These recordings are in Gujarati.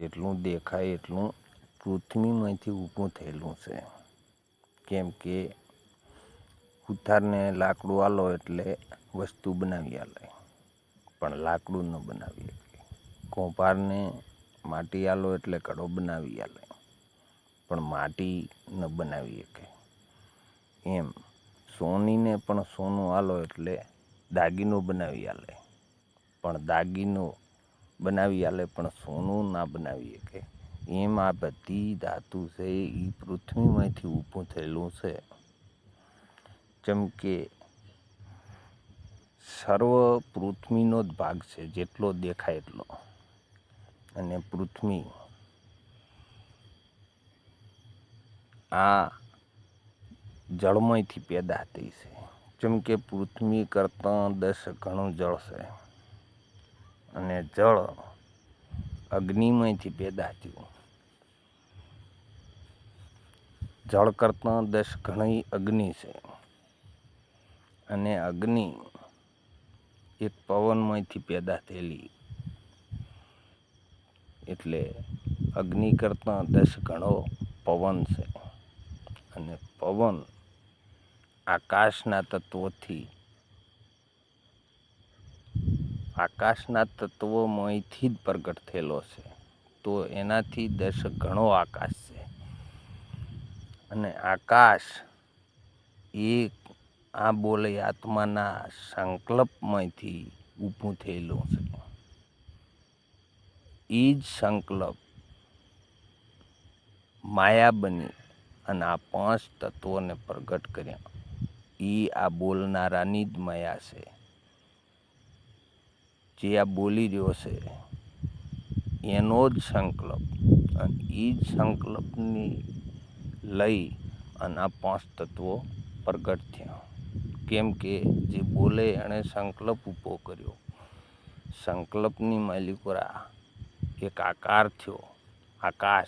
જેટલું દેખાય, એટલું પૃથ્વીમાંથી ઊભું થયેલું છે. કેમ કે ઉથારને લાકડું આલો એટલે વસ્તુ બનાવી આલે. પણ લાકડું ન બનાવી શકે. કોપારને માટી આલો એટલે કડો બનાવી આલે. પણ માટી ન બનાવી શકે. એમ સોનીને પણ સોનું આલો એટલે દાગીનો બનાવી આલે. પણ દાગીનો બનાવી આલે પણ સોનું ના બનાવી શકે એમ આ બધી ધાતુ છે એ પૃથ્વીમાંથી ઊભું થયેલું છે. જેમ સર્વ પૃથ્વીનો જ ભાગ છે, જેટલો દેખાય એટલો. અને પૃથ્વી આ જળમયથી પેદા થઈ છે. જેમ કે પૃથ્વી કરતાં દસ ઘણું જળ છે. અને જળ અગ્નિમયથી પેદા થયું. જળ કરતાં દસ ઘણી અગ્નિ છે. અને અગ્નિ એક પવનમયથી પેદા થયેલી. એટલે અગ્નિ કરતાં દસ ગણો પવન છે. અને પવન આકાશના તત્વોથી આકાશના તત્વોમાંથી જ પ્રગટ થયેલો છે. તો એનાથી દસ ઘણો આકાશ છે. અને આકાશ એ આ બોલે આત્માના સંકલ્પમાંથી ઊભું થયેલું છે. એ જ સંકલ્પ માયા બની અને આ પાંચ તત્વોને પ્રગટ કર્યા. એ આ બોલનારાની જ માયા છે. જે આ બોલી રહ્યો છે, એનો જ સંકલ્પ. અને એ જ સંકલ્પની લઈ અને આ પાંચ તત્વો પ્રગટ થયા. કેમ કે જે બોલે એણે સંકલ્પ ઊભો કર્યો. સંકલ્પની માલિકોરા એક આકાર થયો, આકાશ.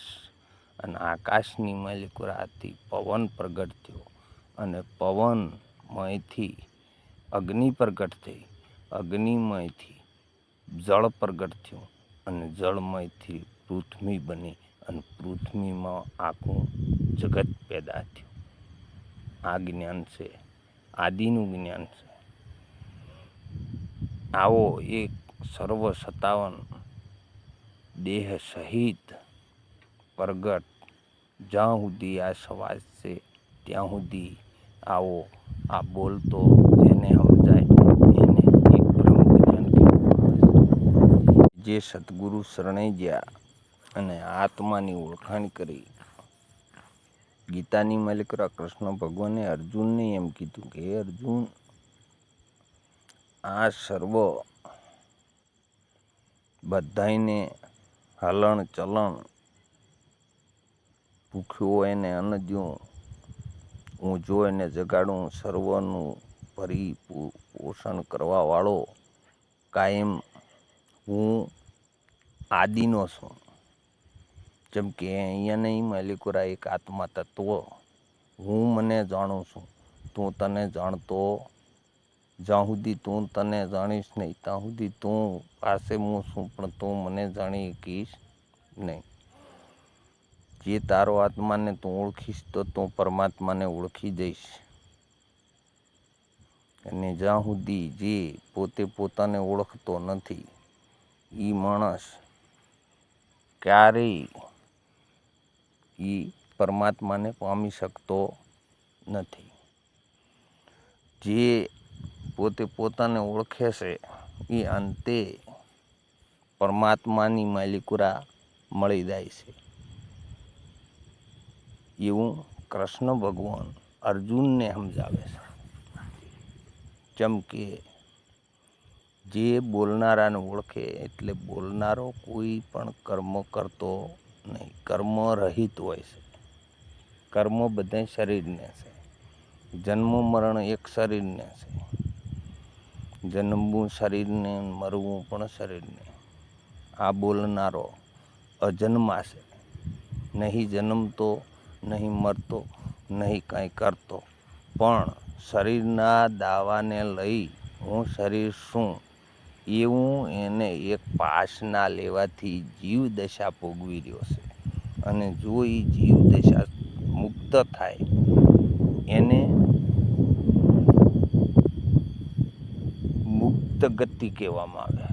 અને આકાશની માલિકોરાથી પવન પ્રગટ થયો. અને પવનમયથી અગ્નિ પ્રગટ થઈ. અગ્નિમાંથી જળ પ્રગટ થયું અને જળમયથી પૃથ્વી બની અને પૃથ્વીમાં આખું જગત પેદા થયું. આ જ્ઞાન છે, આદિનું જ્ઞાન છે. આવો એક સર્વ સત્તાવન દેહ સહિત પ્રગટ જ્યાં સુધી આ સવાજ છે, ત્યાં સુધી આવો, આ બોલતો જેને સમજાય એને એક બ્રહ્મ જ્ઞાન કહેવામાં જે સદગુરુ શરણે ગયા અને આત્માની ઓળખાણ કરી. ગીતાની માલિકરા કૃષ્ણ ભગવાને અર્જુનને એમ કીધું કે, હે અર્જુન, આ સર્વ બધાને હલણ ચલણ ભૂખ્યો એને અન્ન દ્યું ઊંઝો એને જગાડું, સર્વનું ભરી પોષણ કરવાવાળો કાયમ હું આદિનો છું. જેમ કે અહીંયા નહીં માલિકોરા એક આત્મા તત્વ. હું મને જાણું છું. તું તને જાણતો જ્યાં સુધી તું તને જાણીશ નહીં, ત્યાં સુધી તું પાસે હું છું, પણ તું મને જાણી શકીશ નહીં. જે તારો આત્માને તું ઓળખીશ, તો તું પરમાત્માને ઓળખી જઈશ. અને જ્યાં સુધી જે પોતે પોતાને ઓળખતો નથી એ માણસ ક્યારેય એ પરમાત્માને પામી શકતો નથી. જે પોતે પોતાને ઓળખે છે એ અંતે પરમાત્માની માલિકુરા મળી જાય છે. એવું કૃષ્ણ ભગવાન અર્જુનને સમજાવે છે. જેમ કે જે બોલનારાને ઓળખે એટલે બોલનારો કોઈ પણ કર્મ કરતો નહીં. કર્મ રહિત હોય છે. કર્મ બધા શરીરને છે. જન્મ, મરણ એક શરીરને છે. જન્મવું શરીરને, મરવું પણ શરીરને. આ બોલનારો અજન્મા છે. નહીં જન્મતો, નહીં મરતો, નહીં કાંઈ કરતો. પણ શરીરના દાવાને લઈ હું શરીર શું એવું એને એક પાસના લેવાથી જીવ દશા ભોગવી રહ્યો છે. અને જો એ જીવ દશા મુક્ત થાય, એને મુક્ત ગતિ કહેવામાં આવે.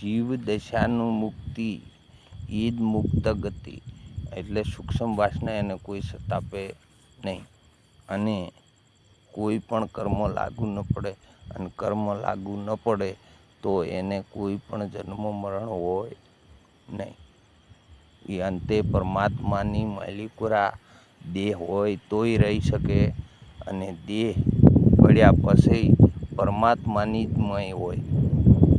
જીવ દશાનું મુક્તિ એ જ મુક્ત ગતિ, એટલે સૂક્ષ્મ વાસના એને કોઈ સતાપે નહીં. અને કોઈ પણ કર્મ લાગુ ન પડે. અને કર્મ લાગુ ન પડે તો એને કોઈ પણ જન્મ મરણ હોય નહીં. એ અંતે પરમાત્માની માલિકુરા દેહ હોય તોય રહી શકે અને દેહ પડ્યા પછી પરમાત્માની જ મય હોય.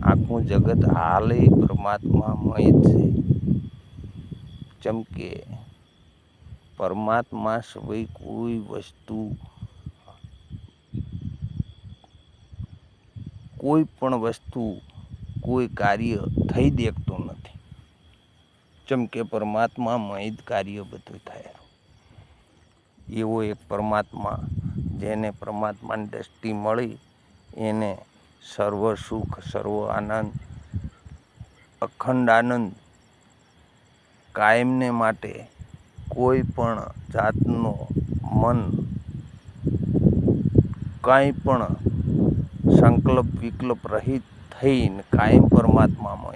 આખું જગત હાલે પરમાત્મામય જ છે. જેમ કે પરમાત્મા સિવાય કોઈ વસ્તુ કોઈ પણ વસ્તુ કોઈ કાર્ય થઈ દેખતું નથી. જેમ કે પરમાત્મામય જ કાર્ય બધું થાય. એવો એક પરમાત્મા જેને પરમાત્માની દ્રષ્ટિ મળી, એને સર્વ સુખ, સર્વ આનંદ, અખંડ આનંદ કાયમને માટે કોઈ પણ જાતનો મન કાંઈ પણ સંકલ્પ વિકલ્પ રહિત થઈને કાયમ પરમાત્મામાં